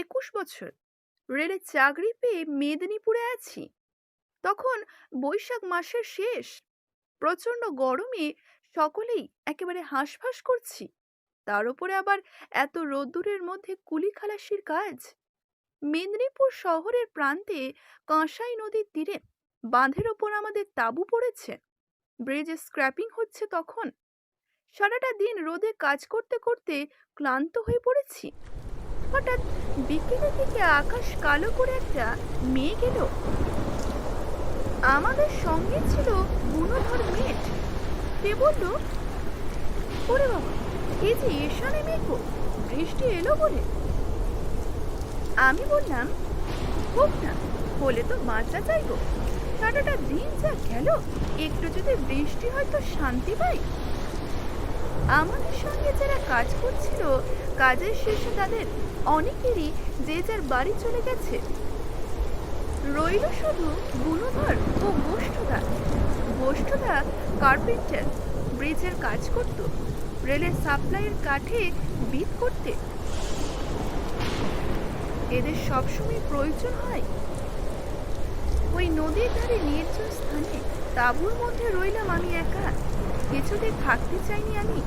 একুশ বছর। রেলে চাকরি পেয়ে মেদিনীপুরে আছি। তখন বৈশাখ মাসের শেষ। প্রচণ্ড গরমে সকলেই একেবারে হাঁসফাঁস করছি। তার উপরে আবার এত রোদ্দুরের মধ্যে কুলি খালাসির কাজ। মেদিনীপুর শহরের প্রান্তে কাঁসাই নদীর তীরে বাঁধের ওপর আমাদের তাঁবু পড়েছে। ব্রিজে স্ক্র্যাপিং হচ্ছে তখন। সারাটা দিন রোদে কাজ করতে করতে ক্লান্ত হয়ে পড়েছি। হঠাৎ বিকেলের দিকে আকাশ কালো করে একটা মেঘ এলো। আমাদের সঙ্গে ছিল গুণধর মেট সে বলল ওরে বাবা এ যে মেঘ গো, বৃষ্টি এলো বলে? আমি বললাম হোক না হলে তো বাঁচা চাইব সারাটা দিন যা গেল একটু যদি বৃষ্টি হয় তো শান্তি পাই। আমাদের সঙ্গে যারা কাজ করছিল কাজের শেষে তাদের অনেকেরই যে যার বাড়ি চলে গেছে। রইল শুধু গুণধর ও গোষ্ঠদা গোষ্ঠদা কার্পেন্টার, ব্রিজের কাজ করত, রেলের সাপ্লাইয়ের কাঠে বিট করতে। এদের সবসময় প্রয়োজন হয়। ওই নদীর ধারে নির্জন স্থানে তাঁবুর মধ্যে রইলাম আমি একা। কিছুতে থাকতে চাইনি আমি।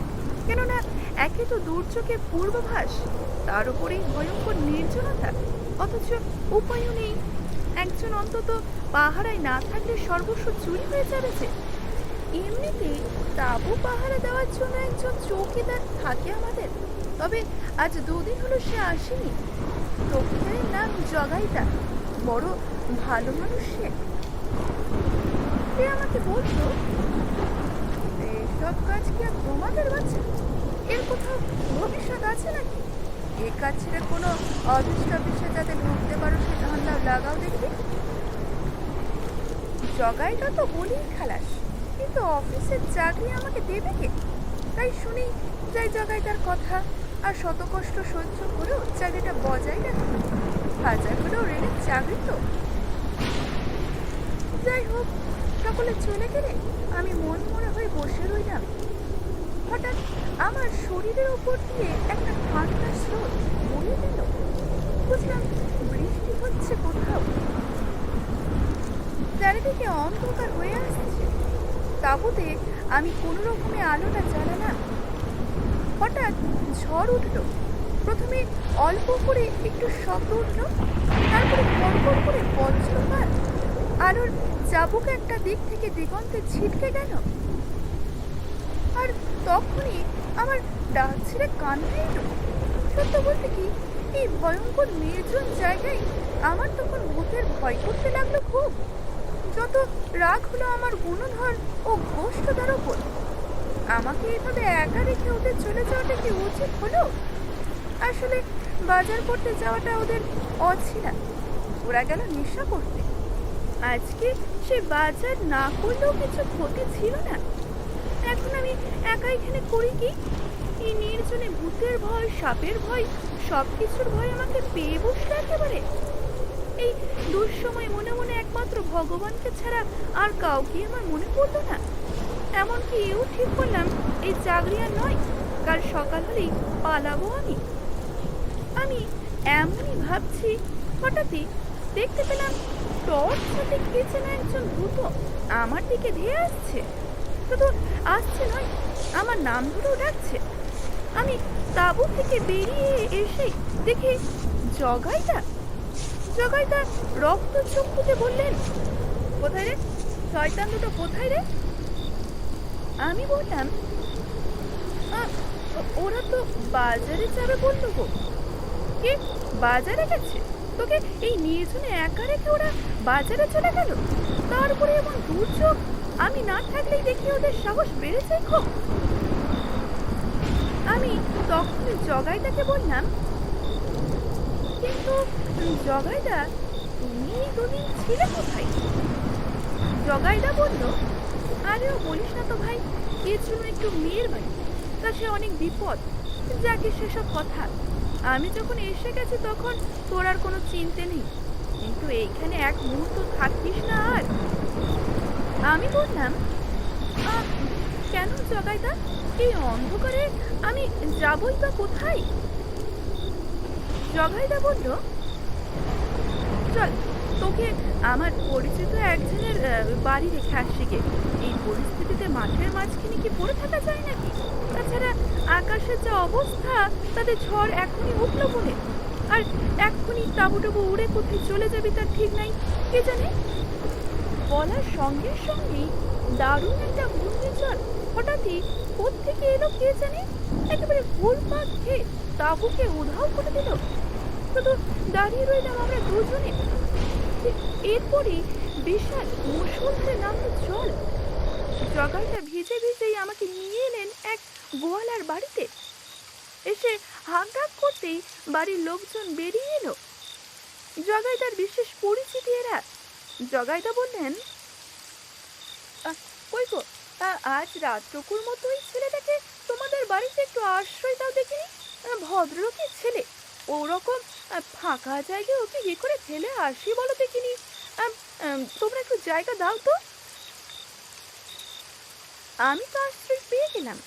কেননা একে তো দুর্যোগের পূর্বাভাস, তার উপরেই ভয়ঙ্কর নির্জনতা, অথচ উপায়ও নেই। একজন অন্তত পাহারায় না থাকলে সর্বস্ব চুরি হয়ে যাবে যে। এমনিতে তাঁবু পাহারা দেওয়ার জন্য একজন চৌকিদার থাকে আমাদের, তবে আজ দুদিন হলো সে আসেনি। চৌকিদারের নাম জগাইদা বড় ভালো মানুষ সে। আমাকে বলতো এসব কাজ কি আর তোমাদের বাচ্চা এর কোথাও ভবিষ্যৎ আছে নাকি? এ কাজ ছেড়ে কোনো অফিস টফিসে যাতে ঢুকতে পারো সে ধান্দা লাগাও দেখি। জগাইটা তো বলেই খালাস, কিন্তু অফিসের চাকরি আমাকে দেবে কে? তাই শুনি যাই জগাইটার কথা, আর শত কষ্ট সহ্য করেও চাকরিটা বজায় রাখি। হাজার হলেও রেলের চাকরি তো। যাই হোক সকলে চলে গেলে আমি মন মনে হয়ে বসে রইলাম। হঠাৎ আমার শরীরের উপর দিয়ে একটা ঠান্ডা স্রোত বয়ে গেল। বুঝলাম বৃষ্টি হচ্ছে কোথাও। চারিদিকে অন্ধকার হয়ে আসছে। তাবুতে আমি কোনো রকমে আলোটা জ্বালালাম। হঠাৎ ঝড় উঠল। প্রথমে অল্প করে একটু শব্দ উঠল, তারপরে কড়কড় করে বজ্রপাত। আলোর চাবুক একটা দিক থেকে দিগন্তে ছিটকে গেল। আর তখনই আমার ডাক ছেড়ে এলো সত্য বলতে কি, এই ভয়ঙ্কর নির্জন জায়গায় আমার তখন ভূতের ভয় করতে লাগল খুব। যত রাগ হলো আমার গুণধর ও গোষ্ঠদার ওপর আমাকে এভাবে একা রেখে ওদের চলে যাওয়াটা কি উচিত হলো? আসলে বাজার করতে যাওয়াটা ওদের অছিলা ওরা গেল নেশা করতে। আজকে সে বাজার না করলেও কিছু ক্ষতি ছিল না। এখন আমি একা এখানে করি কি? এই নির্জনে ভূতের ভয়, সাপের ভয় সব কিছুর ভয় আমাকে পেয়ে বসলে একেবারে। এই দুঃসময় মনে মনে একমাত্র ভগবানকে ছাড়া আর কাউকে আমার মনে পড়ল না। এমনকি এও ঠিক করলাম, এই চাকরি আর নয়, কাল সকাল হলেই পালাবো আমি। আমি এমনই ভাবছি, হঠাৎই দেখতে পেলাম টর্চ সাথে কে যেন একজন ভূত। আমার দিকে ধেয়ে আসছে। শুধু আসছে নয় আমার নাম ধরেও ডাকছে। আমি তাঁবু থেকে বেরিয়ে এসে দেখি জগাইদা। জগাইদা রক্ত চক্ষুতে বললেন কোথায় রে? শয়তান দুটো কোথায় রে? আমি বললাম "আ, ওরা তো বাজারে যাবে বলল গো। কে? বাজারে গেছে? তোকে এই নির্জনে একা রেখে ওরা বাজারে চলে গেল? তারপরে এমন দুর্যোগ, আমি না থাকলেই দেখি ওদের সাহস বেড়েছে খুব। আমি তখন জগাইদাকে বললাম, কিন্তু জগাইদা, তুমি দুদিন ছিলে কোথায়? জগাইদা বলল, আরে ও বলিস না তো ভাই, এর জন্য একটু মেয়ের বাড়ি। তা সে অনেক বিপদ, যাকে সেসব কথা আমি যখন এসে গেছি তখন তোর আর কোনো চিন্তে নেই। কিন্তু এইখানে এক মুহূর্ত থাকিস না আর। আমি বললাম "আহ, কেন জগাইদা? এই অন্ধকারে আমি যাবই বা কোথায়? জগাইদা বলল চল তোকে আমার পরিচিত একজনের বাড়ি রেখে আসছি গে। এই পরিস্থিতিতে মাঠের মাঝখানে কি পড়ে থাকা যায় নাকি? তাছাড়া আকাশের যা অবস্থা, তাতে ঝড় এখনই উঠল বলে। আর এক্ষুনি তাবু উড়ে কোথায় চলে যাবে তার ঠিক নাই, কে জানে? বলার সঙ্গে সঙ্গেই দারুণ একটা ঘূর্ণিঝড় হঠাৎই কোত্থেকে এলো কে জানে? একেবারে ঘুরপাক খেয়ে তাবুকে উধাও করে দিল। শুধু দাঁড়িয়ে রইলাম আমরা দুজনে। এরপরই বিশাল মুসলধারে নামলো জল। জগাইটা ভিজে ভিজেই আমাকে নিয়ে এলেন এক গোয়ালার বাড়িতে? এসে হাঁকডাক করতেই বাড়ির লোকজন বেরিয়ে এলো। জগাইদার বিশেষ পরিচিতি এরা জগাইদা বললেন "আহ, কই গো? আজ রাতটুকুর মতোই ছেলেটাকে তোমাদের বাড়িতে একটু আশ্রয় দাও দেখিনি ভদ্রলোকের ছেলে। ওরকম ফাঁকা জায়গায় ওকে কি করে ফেলে আসি বলো দেখিনি। তোমরা একটু জায়গা দাও তো। আমি তো আশ্রয় পেয়ে গেলাম।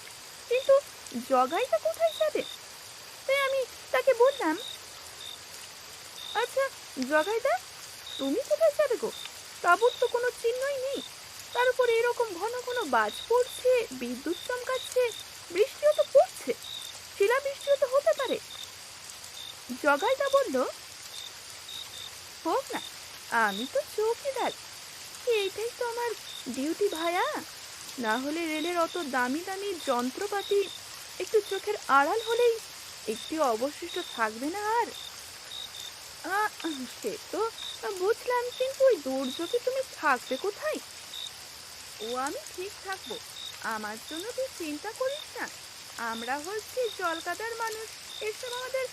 কিন্তু জগাইটা কোথায় যাবে? তাই আমি তাকে বললাম আচ্ছা জগাইদা, তুমি কোথায় যাবে গো? তাবুর তো কোনো চিহ্নই নেই। তার উপর এরকম ঘন ঘন বাজ পড়ছে, বিদ্যুৎ চমকাচ্ছে, বৃষ্টিও তো পড়ছে। শিলা বৃষ্টিও তো হতে পারে। জগাইদা বলল, হোক না, আমি তো চৌকিদার। এইটাই তো আমার ডিউটি ভায়া না হলে রেলের অত দামি দামি যন্ত্রপাতি একটু চোখের আড়াল হলেই একটি অবশিষ্ট থাকবে না আর। সে তো বুঝলাম, কিন্তু ওই দুর্যোগে তুমি থাকবে কোথায়? ও, আমি ঠিক থাকব। আমার জন্য তুই চিন্তা করিস না। আমরা হচ্ছি জলকাদার মানুষ। এসব আমাদের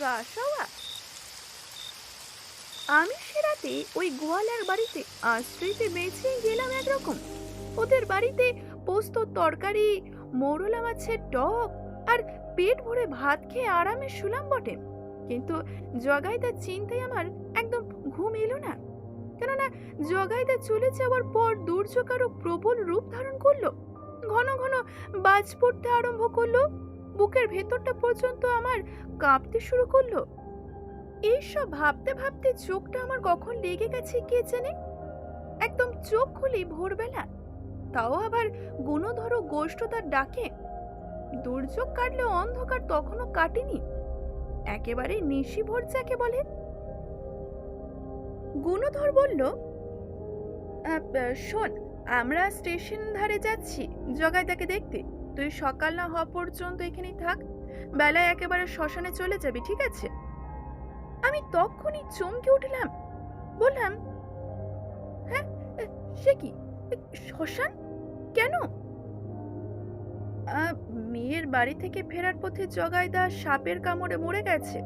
গা সওয়া। আমি সে রাতে ওই গোয়ালার বাড়িতে আশ্রয়তে বেঁচে গেলাম একরকম। ওদের বাড়িতে পোস্ত তরকারি, মোরলা মাছের টক আর পেট ভরে ভাত খেয়ে আরামে শুলাম বটে। কিন্তু জগাইদার চিন্তায় আমার একদম ঘুম এলো না। কেননা জগাইদা চলে যাওয়ার পর দুর্যোগ আরও প্রবল রূপ ধারণ করল। ঘন ঘন বাজ পড়তে আরম্ভ করল। বুকের ভেতরটা পর্যন্ত আমার কাঁপতে শুরু করল। এইসব ভাবতে ভাবতে চোখটা আমার কখন লেগে গেছে কে জানে? একদম চোখ খুলি ভোরবেলা তাও আবার গুণধর গোষ্ঠ তার ডাকে। দুর্যোগ কাটলে অন্ধকার তখনও কাটেনি। একেবারে নিশি ভোর যাকে বলে। গুণধর বলল "আহ, আহ, শোন আমরা স্টেশন ধারে যাচ্ছি। জগাইদাকে দেখতে। তুই সকাল না হওয়া পর্যন্ত এখানেই থাক। বেলায় একেবারে শ্মশানে চলে যাবি ঠিক আছে? আমি তখনই চমকে উঠলাম। বললাম হ্যাঁ সে কি? শ্মশান? কেন? মেয়ের বাড়ি থেকে ফেরার পথে জগাইদা সাপের কামড়ে মরে গেছে।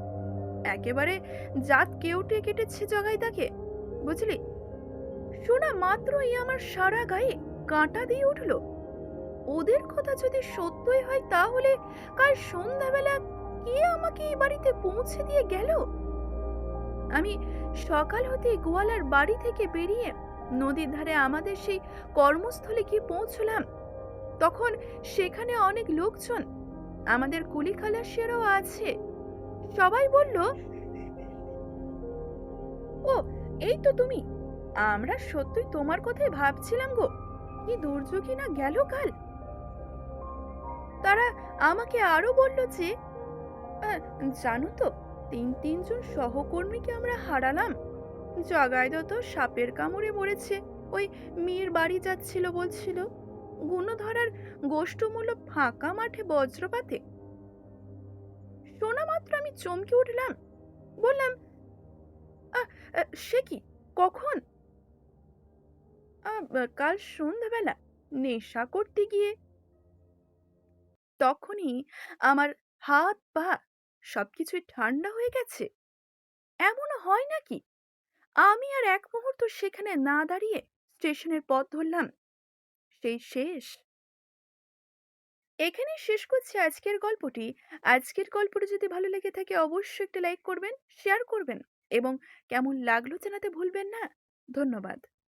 একেবারে জাত কেউটে কেটেছে জগাইদাকে, বুঝলি? শোনা মাত্রই আমার সারা গায়ে কাঁটা দিয়ে উঠল। ওদের কথা যদি সত্যই হয় তাহলে কাল সন্ধ্যাবেলা কে আমাকে এই বাড়িতে পৌঁছে দিয়ে গেল? আমি সকাল হতে গোয়ালার বাড়ি থেকে বেরিয়ে নদীর ধারে আমাদের সেই কর্মস্থলে গিয়ে পৌঁছলাম। তখন সেখানে অনেক লোকজন, আমাদের কুলি খালাসিয়ারাও আছে। সবাই বলল, ও, এই তো তুমি। আমরা সত্যই তোমার কথাই ভাবছিলাম গো। কি দুর্যোগই না গেল কাল? তারা আমাকে আরও বলল যে জানো তো, তিন তিনজন সহকর্মীকে আমরা হারালাম। জগাইদা তো সাপের কামড়ে মরেছে। ওই মেয়ের বাড়ি যাচ্ছিল বলছিল গুণধরার গোষ্ঠমূল্য ফাঁকা মাঠে বজ্রপাতে। শোনা মাত্র আমি চমকে উঠলাম বললাম "আহ, আহ, সে কি? কখন? কাল সন্ধ্যাবেলা নেশা করতে গিয়ে। তখনই আমার হাত পা সবকিছুই ঠান্ডা হয়ে গেছে। এমন হয় নাকি? আমি আর এক মুহূর্ত সেখানে না দাঁড়িয়ে স্টেশনের পথ ধরলাম। সেই শেষ। এখানে শেষ করছি আজকের গল্পটি। আজকের গল্পটি যদি ভালো লেগে থাকে অবশ্যই একটি লাইক করবেন, শেয়ার করবেন এবং কেমন লাগল জানাতে ভুলবেন না। ধন্যবাদ।